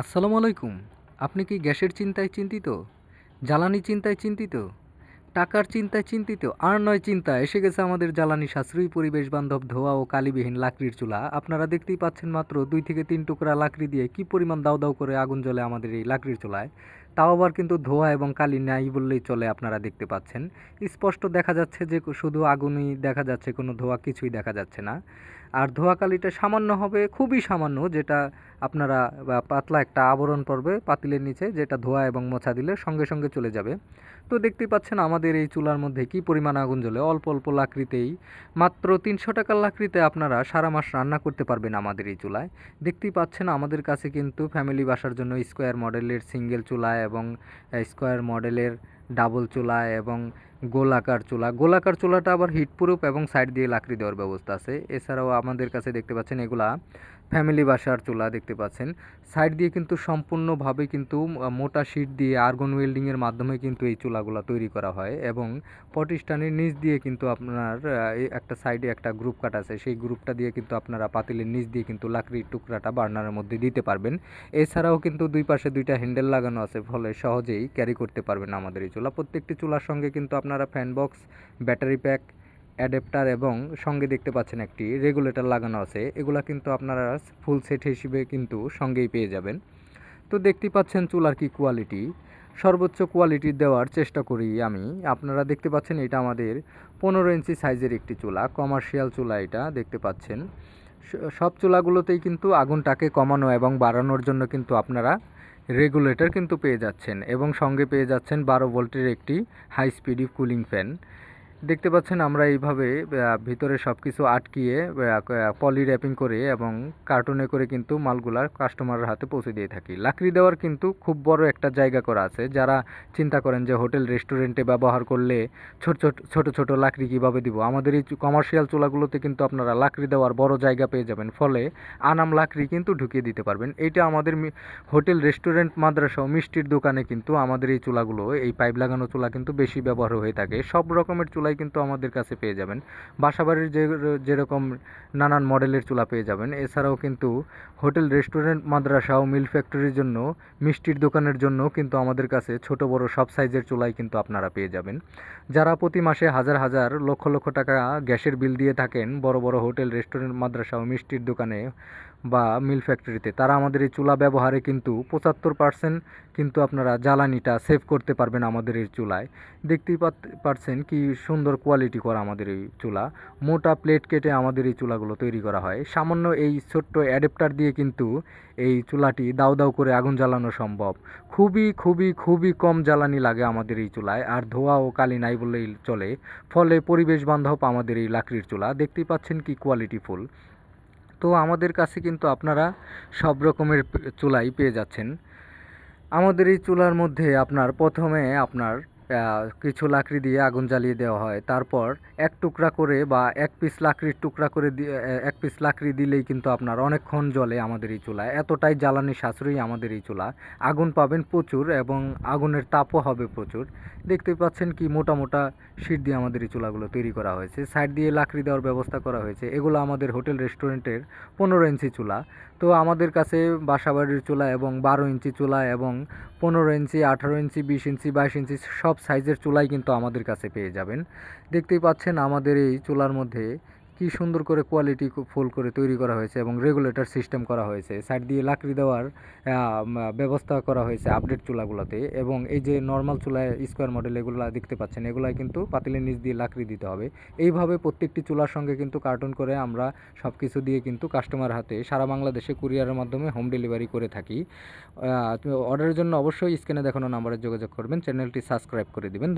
আসসালামু আলাইকুম। আপনি কি গ্যাসের চিন্তায় চিন্তিত? জ্বালানি চিন্তায় চিন্তিত? টাকার চিন্তায় চিন্তিত? আর নয়, চিন্তা এসে গেছে আমাদের জ্বালানি সাশ্রয়ী পরিবেশ বান্ধব ধোয়া ও কালিবিহীন লাকড়ির চুলা। আপনারা দেখতেই পাচ্ছেন মাত্র দুই থেকে তিন টুকরা লাকড়ি দিয়ে কি পরিমাণ দাও দাও করে আগুন জ্বলে আমাদের এই লাকড়ির চুলায়। তাও আবার কিন্তু ধোয়া এবং কালি নাই বললেই চলে আপনারা দেখতে পাচ্ছেন। স্পষ্ট দেখা যাচ্ছে যে শুধু আগুনই দেখা যাচ্ছে, কোনো ধোয়া কিছুই দেখা যাচ্ছে না। আর ধোয়া কালিটা সামান্য হবে, খুবই সামান্য, যেটা আপনারা পাতলা একটা আবরণ পড়বে পাতিলের নিচে, যেটা ধোয়া এবং মোছা দিলে সঙ্গে সঙ্গে চলে যাবে। তো দেখতেই পাচ্ছেন আমাদের এই চুলার মধ্যে কি পরিমাণ আগুন জ্বলে। অল্প অল্প লাকড়িতেই, মাত্র তিনশো টাকার লাকড়িতে আপনারা সারা মাস রান্না করতে পারবেন আমাদের এই চুলায়। দেখতেই পাচ্ছেন আমাদের কাছে কিন্তু ফ্যামিলি বাসার জন্য স্কোয়ার মডেলের সিঙ্গেল চুলা এবং স্কোয়ার মডেলের ডাবল চুলা এবং গোলাকার চুলা। গোলাকার চুলাটা আবার হিটপ্রুফ এবং সাইড দিয়ে লাকড়ি দেওয়ার ব্যবস্থা আছে। এছাড়াও আমাদের কাছে দেখতে পাচ্ছেন এগুলা ফ্যামিলি বাসার চুলা দেখতে পাচ্ছেন। সাইড দিয়ে কিন্তু সম্পূর্ণভাবে কিন্তু মোটা শিট দিয়ে আর্গন ওয়েল্ডিংয়ের মাধ্যমে কিন্তু এই চুলাগুলা তৈরি করা হয় এবং প্রতিষ্ঠানের নিচ দিয়ে কিন্তু আপনার একটা সাইডে একটা গ্রুপ কাট আছে। সেই গ্রুপটা দিয়ে কিন্তু আপনারা পাতিলের নিচ দিয়ে কিন্তু লাকড়ির টুকরাটা বার্নারের মধ্যে দিতে পারবেন। এছাড়াও কিন্তু দুই পাশে দুইটা হ্যান্ডেল লাগানো আছে, ফলে সহজেই ক্যারি করতে পারবেন আমাদের এই চুলা, প্রত্যেকটি চুলার সঙ্গে কিন্তু আপনারা fan box battery pack adapter এবং সঙ্গে দেখতে পাচ্ছেন একটি রেগুলেটর লাগানো আছে। এগুলা কিন্তু আপনারা ফুল সেট হিসেবে কিন্তু সঙ্গেই পেয়ে যাবেন। তো দেখতেই পাচ্ছেন চুলার কি কোয়ালিটি সর্বোচ্চ কোয়ালিটি দেওয়ার চেষ্টা করি আমি। আপনারা দেখতে পাচ্ছেন এটা আমাদের পনেরো ইঞ্চি সাইজের একটি চুলা কমার্শিয়াল চুলা এটা দেখতে পাচ্ছেন। সব চুলাগুলোতেই কিন্তু আগুনটাকে কমানো এবং বাড়ানোর জন্য কিন্তু আপনারা রেগুলেটর কিন্তু পেয়ে যাচ্ছেন এবং সঙ্গে পেয়ে যাচ্ছেন বারো ভোল্টের একটি হাই স্পিডি কুলিং ফ্যান দেখতে পাচ্ছেন আমরা এইভাবে ভিতরে সব কিছু আটকিয়ে পলি র্যাপিং করে এবং কার্টুনে করে কিন্তু মালগুলার কাস্টমারের হাতে পৌঁছে দিয়ে থাকি। লাকড়ি দেওয়ার কিন্তু খুব বড় একটা জায়গা করা আছে। যারা চিন্তা করেন যে হোটেল, রেস্টুরেন্টে ব্যবহার করলে ছোট ছোট ছোট ছোট লাকড়ি কীভাবে দিব? আমাদের এই কমার্শিয়াল চুলাগুলোতে কিন্তু আপনারা লাকড়ি দেওয়ার বড় জায়গা পেয়ে যাবেন। ফলে আনাম লাকড়ি কিন্তু ঢুকিয়ে দিতে পারবেন। এটা আমাদের হোটেল, রেস্টুরেন্ট, মাদ্রাসা মিষ্টির দোকানে কিন্তু আমাদের এই চুলাগুলো, এই পাইপ লাগানো চুলা কিন্তু বেশি ব্যবহার হয়ে থাকে। সব রকমের চুলাই কিন্তু আমাদের কাছে পেয়ে যাবেন। বাসাবাড়ির যে, যেরকম নানান মডেলের চুলা পেয়ে যাবেন, এছাড়াও কিন্তু হোটেল, রেস্টুরেন্ট, মাদ্রাসা ও মিল ফ্যাক্টরির জন্য, মিষ্টির দোকানের জন্য কিন্তু আমাদের কাছে ছোট, বড় সব সাইজের চুলাই কিন্তু আপনারা পেয়ে যাবেন। যারা প্রতি মাসে হাজার হাজার, লক্ষ লক্ষ টাকা গ্যাসের বিল দিয়ে থাকেন বড় বড় হোটেল, রেস্টুরেন্ট, মাদ্রাসা ও মিষ্টির দোকানে বা মিল ফ্যাক্টরিতে, তারা আমাদের এই চুলা ব্যবহারে কিন্তু পঁচাত্তর পার্সেন্ট কিন্তু আপনারা জ্বালানিটা সেভ করতে পারবেন আমাদের এই চুলায়। দেখতেই পারছেন কি সুন্দর কোয়ালিটি করা আমাদের এই চুলা। মোটা প্লেট কেটে আমাদের এই চুলাগুলো তৈরি করা হয়। সামান্য এই ছোট্ট অ্যাডাপ্টার দিয়ে কিন্তু এই চুলাটি দাউ দাউ করে আগুন জ্বালানো সম্ভব। খুবই খুবই খুবই কম জ্বালানি লাগে আমাদের এই চুলায়, আর ধোয়া ও কালি নাই বললেই চলে। ফলে পরিবেশ বান্ধব আমাদের এই লাকড়ির চুলা। দেখতেই পাচ্ছেন কি কোয়ালিটি ফুল। তো আমাদের কাছে কিন্তু আপনারা সব রকমের চুলাই পেয়ে যাচ্ছেন। আমাদের এই চুলার মধ্যে আপনার প্রথমে আপনার কিছু লাকড়ি দিয়ে আগুন জ্বালিয়ে দেওয়া হয়। তারপর এক টুকরা করে বা এক পিস লাকড়ির টুকরা করে দিয়ে এক পিস লাকড়ি দিলেই কিন্তু আপনার অনেকক্ষণ জ্বলে আমাদের এই চুলা এতটাই জ্বালানি সাশ্রয়ী আমাদের এই চুলা। আগুন পাবেন প্রচুর এবং আগুনের তাপও হবে প্রচুর। দেখতে পাচ্ছেন কি মোটা মোটা শিট দিয়ে আমাদের এই চুলাগুলো তৈরি করা হয়েছে। সাইড দিয়ে লাকড়ি দেওয়ার ব্যবস্থা করা হয়েছে। এগুলো আমাদের হোটেল রেস্টুরেন্টের পনেরো ইঞ্চি চুলা। তো আমাদের কাছে বাসাবাড়ির চুলা এবং বারো ইঞ্চি চুলা এবং পনেরো ইঞ্চি, আঠারো ইঞ্চি, বিশ ইঞ্চি, বাইশ ইঞ্চি সব সাইজের চুলাই কিন্তু আমাদের কাছে পেয়ে যাবেন। দেখতেই পাচ্ছেন আমাদের এই চুলার মধ্যে কি সুন্দর করে কোয়ালিটি ফুল করে তৈরি করা হয়েছে এবং রেগুলেটর সিস্টেম করা হয়েছে। সাইড দিয়ে লাকড়ি দেওয়ার ব্যবস্থা করা হয়েছে আপডেট চুলাগুলোতে এবং এই যে নর্মাল চুলায় স্কোয়ার মডেল এগুলো দেখতে পাচ্ছেন, এগুলাই কিন্তু পাতিলের নিচ দিয়ে লাকড়ি দিতে হবে। এইভাবে প্রত্যেকটি চুলার সঙ্গে কিন্তু কার্টুন করে আমরা সব কিছু দিয়ে কিন্তু কাস্টমার হাতে সারা বাংলাদেশে কুরিয়ারের মাধ্যমে হোম ডেলিভারি করে থাকি। অর্ডারের জন্য অবশ্যই স্ক্রিনে দেখানো নাম্বারে যোগাযোগ করবেন চ্যানেলটি সাবস্ক্রাইব করে দিবেন।